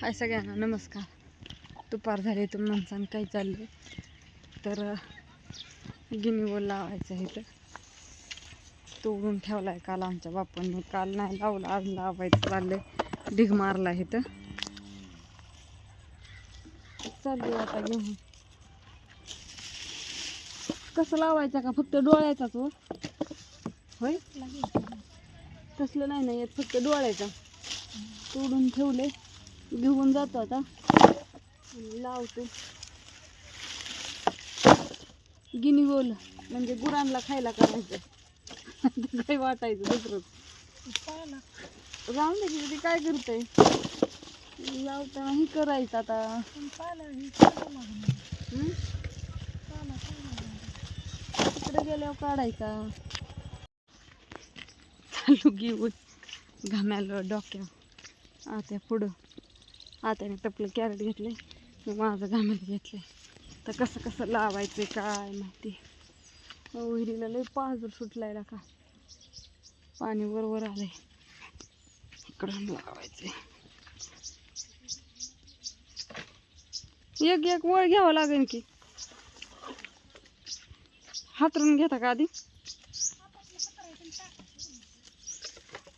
हाय सगळ्यांना नमस्कार. दुपार झाली तुम्ही माणसानं काय चाललं तर गिनीवर लावायचं आहे इथं. तोडून ठेवला आहे काल आमच्या बापांनी. काल नाही लावला आज लावायचं चाललं ढिग मारला आहे तर चालू आता घेऊन. कसं लावायचं का? फक्त डोळ्याचाच हो. होय? तसलं नाही ना येत फक्त डोळ्याचा. तोडून ठेवले घेऊन जातो आता. लावतो. गिनी गोल म्हणजे गुरांना खायला करायचं. ते काही वाटायचं दुसरं. राहून दे ते काय करतंय? लावताना हे करायचं आता. तिकडे गेल्यावर काढायचा. चालू घेऊन घाम्याला डोक्या आता पुढं. आत्याने टपलं कॅरेट घेतले मग माझं घामेल घेतले तर कसं कसं लावायचं काय माहिती. विहिरीला लय पाजर सुटलाय का. पाणी बरोबर आलंय. इकडं लावायचंय. एक एक वळ घ्यावं लागेल की. हातरून घेता का आधी?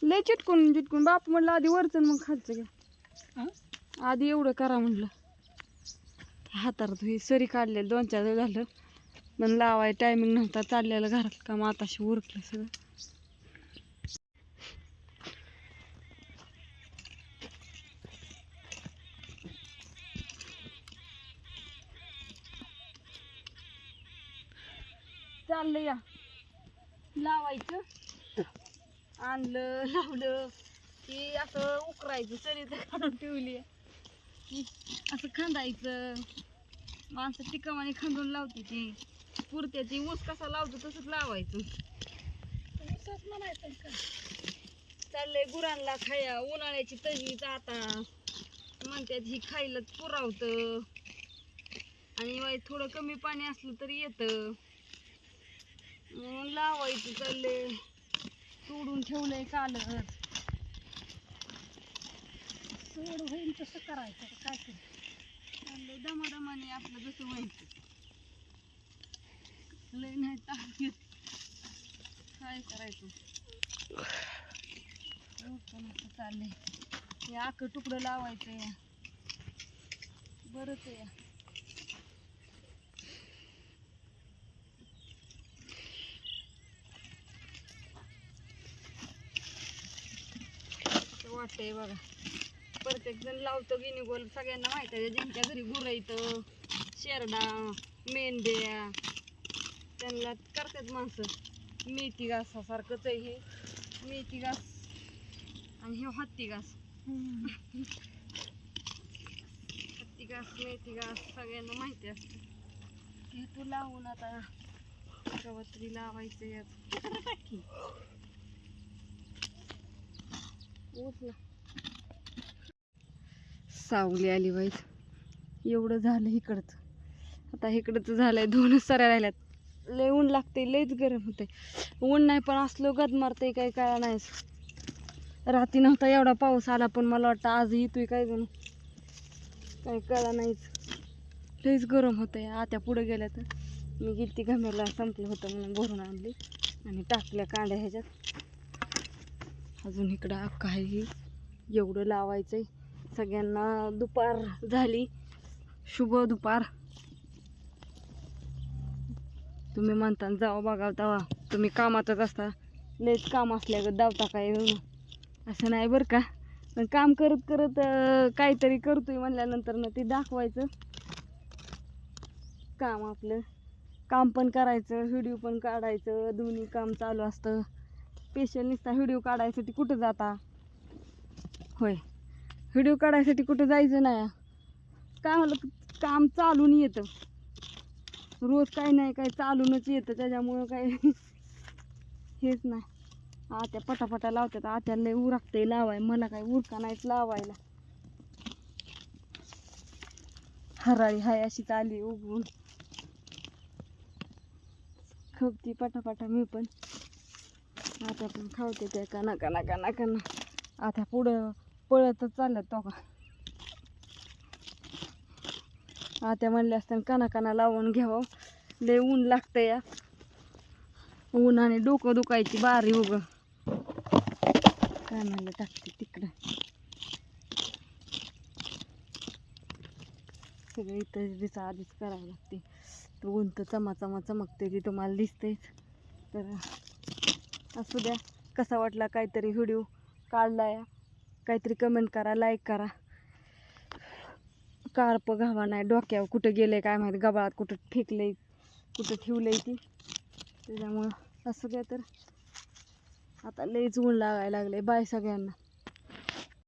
लय चिटकून चिटकून बाप म्हणलं आधी वरचं मग खालचं घ्या. आधी एवढं करा म्हणलं. हातात हे सरी काढले दोन चार दिवस झालं. पण लावाय टायमिंग नव्हता चाललेलं घरात. काम आताशी उरकलं सगळं. चाललं या. लावायचं. आणलं लावलं. की असं उकरायचं तर काढून ठेवली असं खांदायचं. माणसं टिकामाने खांदून लावते ती. पुरते ती ऊस कसा लावतो तसंच लावायचं. चाललंय गुरांना खाया. उन्हाळ्याची तजवीज आता म्हणतात ही खायला पुरावतं. आणि वाई थोडं कमी पाणी असलं तरी येतं. म्हणून लावायचं चाललंय. तोडून ठेवलंय कालच. सोड होईल तसं करायचं काय ते चाललंय दमादमाने आपलं जसं व्हायचं लय नाही ताप काय करायचं? हो, चाललंय. हे आख तुकडं लावायचं या. बरंच आहे या. वाटतंय बघा. प्रत्येक जण लावतो गिनी गोल. सगळ्यांना माहीत आहे ज्यांच्या घरी गुरं शेरडा मेंढ्या त्यांना करतात माणसं. मेथी घासासारखंच आहे हे. मेथी घास आणि हे हत्ती घास. हत्ती घास मेथी घास सगळ्यांना माहिती असतं हे तू लावून आता गवत्री लावायचं याच ऊस ना सावली आली वाईज एवढं झालं इकडचं. आता इकडचं झालंय दोनच सऱ्या राहिल्यात. लय ऊन लागते लयच गरम होते ऊन नाही पण असलो गद मारते काही काळा नाही. रात्री नव्हता एवढा पाऊस आला पण मला वाटतं आज येतोय काय जण काही कळा नाहीच. लयच गरम होतंय. आत्या पुढे गेल्या तर मी गेलती घमेला संपलं होतं म्हणून भरून आणली आणि टाकल्या कांड्या ह्याच्यात. अजून इकडं अख्खा आहे एवढं एवढं लावायचंय. सगळ्यांना दुपार झाली. शुभ दुपार. तुम्ही म्हणता जावा बघा तेव्हा. तुम्ही कामातच असता. लयच काम असल्यागत धावता काय असं नाही बरं का? पण काम करत करत काहीतरी करतोय म्हणल्यानंतर ना ते दाखवायचं. काम आपलं. काम पण करायचं व्हिडिओ पण काढायचं दोन्ही काम चालू असतं. स्पेशल नुसता व्हिडिओ काढायसाठी कुठं जाता? होय. व्हिडिओ काढायसाठी कुठं जायचं नाही. काय म्हणलं काम चालून येतं. रोज काही नाही काही चालूनच येतं. त्याच्यामुळं काही हेच नाही. आत्या पटापटा लावतात. आत्याला लय उरकते लावाय. मला काही उरका नाहीच लावायला. हराळी हाय अशीच आली उगवून खपती पटापटा मी पण. आता पण खावते काय का नका काना काना काना आता पुढं पळतच चालला तो का आत्या म्हणले असताना काना काना लावून घ्यावं. लय ऊन लागतं या उन्हाने डोकं दुखायची बारी उग. काय म्हणलं टाकते तिकडं. सगळं इथं दिसा आधीच करावं लागते. तर ऊन तर चमा चमा चमकते ती तुम्हाला दिसतेच तर असू द्या कसा वाटला काहीतरी व्हिडिओ काढला या. काहीतरी कमेंट करा लाईक करा. कार्प घावा नाही डोक्यावर कुठं गेले काय माहिती गबाळात कुठं फेकले कुठं ठेवलंय ती. त्याच्यामुळं असं काय तर. आता लईच ऊन लागायला लागले बाय सगळ्यांना.